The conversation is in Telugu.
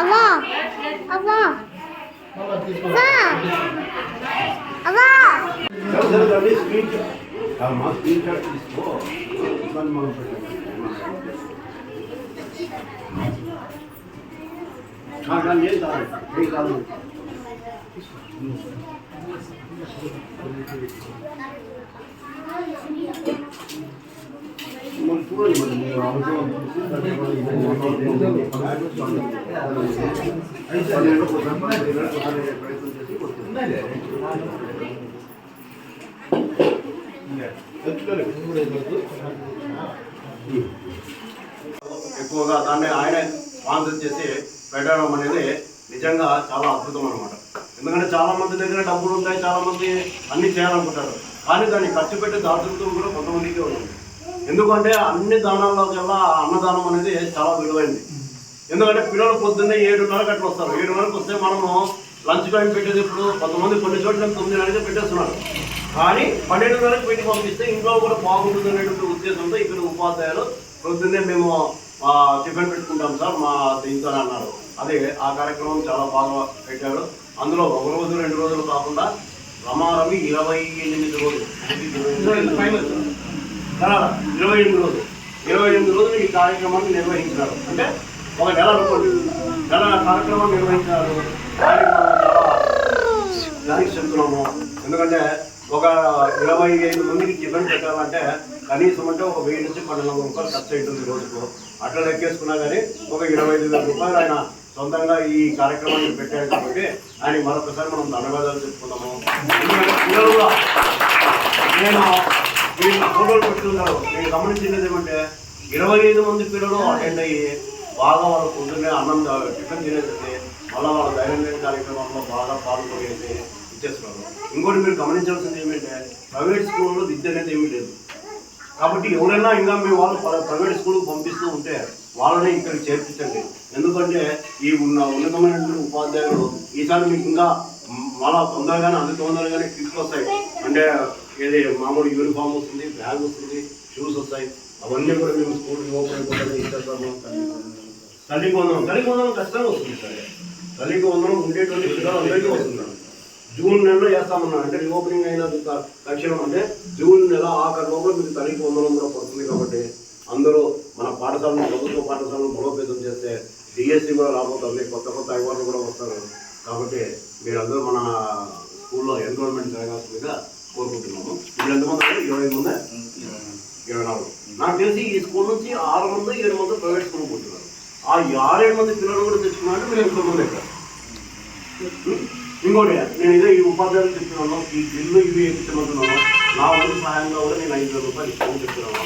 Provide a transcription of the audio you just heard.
అవ్వా అవ్వా. అవ్వా. సరే సరే స్క్రీన్ షాట్ తీసుకో మనం పెట్టండి నేను కాదు నేను కాదు మరి ఎక్కువగా దాన్ని ఆయన స్పాన్సర్ చేసి పెట్టడం అనేది నిజంగా చాలా అద్భుతం అనమాట ఎందుకంటే చాలా మంది దగ్గర డబ్బులు ఉంటాయి చాలా మంది అన్ని చేయాలనుకుంటారు. కానీ దాన్ని ఖర్చు పెట్టి దాతృత్వం కూడా కొంతమందికి ఉంది ఎందుకంటే అన్ని దానాల్లో కల్లా అన్నదానం అనేది చాలా విలువైంది. ఎందుకంటే పిల్లలు పొద్దున్నే ఏడున్నరకు అట్లా వస్తారు. ఏడున్నరకు వస్తే మనము లంచ్ టైం పెట్టేది ఇప్పుడు కొంతమంది కొన్ని చోట్ల తొమ్మిదిన్నరకే పెట్టేస్తున్నారు. కానీ పన్నెండున్నరకు పెట్టి పంపిస్తే ఇంట్లో కూడా బాగుంటుంది అనేటువంటి ఉద్దేశంతో ఇక్కడ ఉపాధ్యాయులు పొద్దున్నే మేము టిఫిన్ పెట్టుకుంటాం సార్ మా దీంతో అన్నారు. అదే ఆ కార్యక్రమం చాలా బాగా పెట్టారు. అందులో ఒక రోజు రెండు రోజులు కాకుండా రమారమి ఇరవై ఎనిమిది రోజులు. ఇరవై ఎనిమిది రోజులు. ఇరవై ఎనిమిది రోజులు ఈ కార్యక్రమాన్ని నిర్వహించినారు అంటే ఒక నెల అనుకోండి. నెల కార్యక్రమం నిర్వహించారు. దానికి చెప్తున్నాము. ఎందుకంటే ఒక ఇరవై ఐదు మందికి టిఫిన్ పెట్టాలంటే కనీసం అంటే ఒక వెయ్యి నుంచి పన్నెండు వందల రూపాయలు ఖర్చు అవుతుంది రోజుకు. అట్లా లెక్కేసుకున్నా కానీ ఒక ఇరవై ఐదు వేల రూపాయలు ఆయన సొంతంగా ఈ కార్యక్రమాన్ని పెట్టారు కాబట్టి ఆయన మరొకసారి మనం ధన్యవాదాలు చెప్పుకుందాము. నేను వీళ్ళు ఫోటోలు పెట్టుకున్నారు నేను గమనించినది ఏమంటే ఇరవై ఐదు మంది పిల్లలు అటెండ్ అయ్యి బాగా వాళ్ళ పొద్దున్నే అన్నం టిఫిన్ తినేసి మళ్ళీ వాళ్ళ దైనందిన కార్యక్రమంలో బాగా పాల్గొనేసి ఇచ్చేస్తున్నారు. ఇంకోటి మీరు గమనించాల్సింది ఏమంటే ప్రైవేట్ స్కూల్లో విద్య అనేది ఏమీ లేదు. కాబట్టి ఎవరైనా ఇంకా మీ వాళ్ళు ప్రైవేట్ స్కూల్కి పంపిస్తూ ఉంటే వాళ్ళని ఇక్కడికి చేర్పించండి. ఎందుకంటే ఈ ఉన్న ఉన్నతమైనటువంటి ఉపాధ్యాయులు ఈసారి మీకు ఇంకా మ్, మళ్ళా తొందరగానే అంత తొందరగానే కిట్లు వస్తాయి. అంటే ఏది మామూలు యూనిఫామ్ వస్తుంది బ్యాగ్ వస్తుంది షూస్ వస్తాయి. అవన్నీ కూడా మేము స్కూల్ ఓపెన్ అయిపోతుంది ఇచ్చేస్తాము తల్లికి వందనం తల్లికి వందనం ఖచ్చితంగా వస్తుంది సరే. తల్లికి వందనం ఉండేటువంటి పిల్లలు అందరికీ వస్తుంది. జూన్ నెలలో వేస్తామన్నా అంటే రీఓపెనింగ్ అయిన త- తక్షణం అంటే జూన్ నెల ఆఖరి లోపల మీకు తల్లికి వందనం కూడా పడుతుంది కాబట్టి అందరూ మన పాఠశాలను ప్రభుత్వ పాఠశాలను బలోపేతం చేస్తే డిఎస్సి కూడా రాబోతుంది కొత్త కొత్త అవార్డులు కూడా వస్తారు. కాబట్టి మీరందరూ మన స్కూల్లో ఎన్రోల్మెంట్ జరగాల్సిందిగా కోరుకుంటున్నాము. ఇప్పుడు ఎంతమంది ఉన్నారు? ఇరవై మంది ఇరవై నాలుగు. నాకు తెలిసి ఈ స్కూల్ నుంచి ఆరు మంది ఏడు మంది ప్రైవేట్ స్కూల్ ఉంటున్నారు ఆ ఆరేడు మంది పిల్లలు కూడా తెచ్చుకున్నారంటే మీరు ఎంతో మంది ఎక్కడ? ఇంకోటి నేను ఇదే ఈ ఉపాధ్యాయులు చెప్తున్నాను ఈ బిల్లు ఇవి ఎక్కించమంటున్నాను నా వంతు సహాయంగా కూడా నేను ఐదు వేల రూపాయలు ఇస్తాను చెప్తున్నాను.